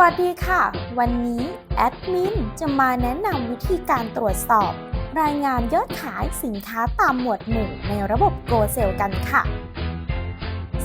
วัสดีค่ะ วันนี้แอดมินจะมาแนะนำวิธีการตรวจสอบ รายงานยอดขายสินค้าตามหมวดหมู่ในระบบ Go s a l กันค่ะ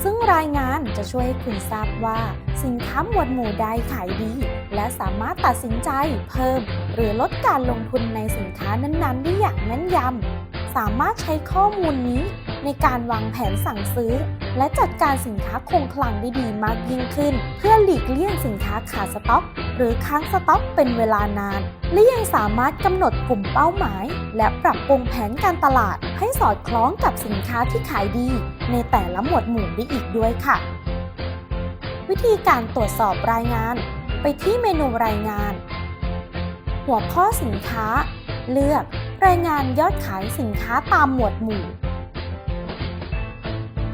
ซึ่งรายงานจะช่วยให้คุณทราบว่า สินค้าหมวดหมู่ใดขายดี และสามารถตัดสินใจเพิ่ม หรือลดการลงทุนในสินค้านั้นๆ ได้อย่างแม่นยำสามารถใช้ข้อมูลนี้ ในการวางแผนสั่งซื้อ และจัดการสินค้าคงคลังได้ดีมากยิ่งขึ้น เพื่อหลีกเลี่ยงสินค้าขาดสต็อก หรือค้างสต็อกเป็นเวลานาน และยังสามารถกำหนดกลุ่มเป้าหมาย และปรับปรุงแผนการตลาด ให้สอดคล้องกับสินค้าที่ขายดี ในแต่ละหมวดหมู่ได้อีกด้วยค่ะ วิธีการตรวจสอบรายงาน ไปที่เมนูรายงาน หัวข้อสินค้า เลือกรายงานยอดขายสินค้าตามหมวดหมู่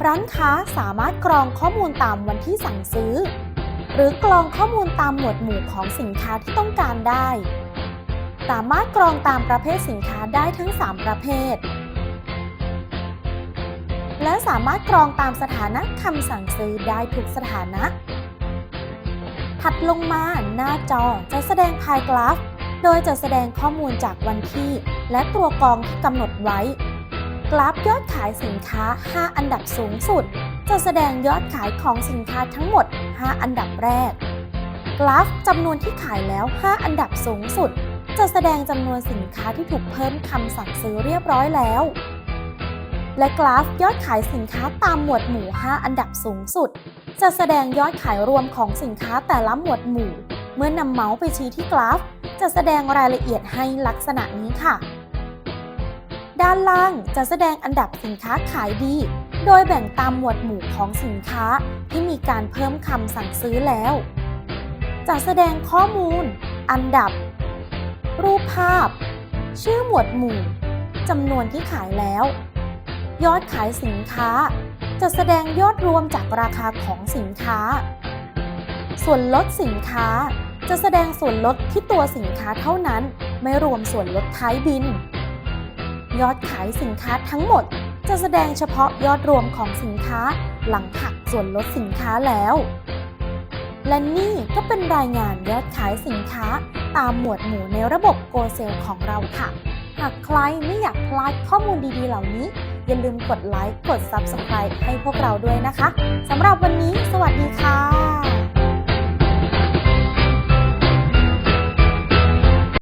ร้านค้าสามารถกรองข้อมูลตามวันที่สั่งซื้อ หรือกรองข้อมูลตามหมวดหมู่ของสินค้าที่ต้องการได้ สามารถกรองตามประเภทสินค้าได้ทั้ง 3 ประเภท และสามารถกรองตามสถานะคำสั่งซื้อได้ทุกสถานะ ถัดลงมาหน้าจอจะแสดงพายกราฟ โดยจะแสดงข้อมูลจากวันที่ และตัวกรองที่กำหนดไว้ ราฟยอดขายสินค้า 5 อันดับสูงสุด จะแสดงยอดขายของสินค้าทั้งหมด 5 อันดับแรก กราฟจำนวนที่ขายแล้ว 5 อันดับสูงสุด จะแสดงจำนวนสินค้าที่ถูกเพิ่มคำสั่งซื้อเรียบร้อยแล้ว และกราฟยอดขายสินค้าตามหมวดหมู่ 5 อันดับสูงสุด จะแสดงยอดขายรวมของสินค้าแต่ละหมวดหมู่ เมื่อนำเมาส์ไปชี้ที่กราฟ จะแสดงรายละเอียดให้ลักษณะนี้ค่ะ ด้านล่างจะแสดงอันดับสินค้าขายดี โดยแบ่งตามหมวดหมู่ของสินค้าที่มีการเพิ่มคำสั่งซื้อแล้ว จะแสดงข้อมูล อันดับ รูปภาพ ชื่อหมวดหมู่จำนวนที่ขายแล้ว ยอดขายสินค้า จะแสดงยอดรวมจากราคาของสินค้า ส่วนลดสินค้าจะแสดงส่วนลดที่ตัวสินค้าเท่านั้น ไม่รวมส่วนลดท้ายบิน ยอดขายสินค้าทั้งหมด จะแสดงเฉพาะยอดรวมของสินค้าหลังหักส่วนลดสินค้าแล้ว และนี่ก็เป็นรายงานยอดขายสินค้าตามหมวดหมู่ในระบบ Go s a l e ของเราค่ะ หากใครไม่อยากพลาดข้อมูลดีๆ เหล่านี้ อย่าลืมกดไลค์ กด Subscribe ให้พวกเราด้วยนะคะ สำหรับวันนี้ สวัสดีค่ะ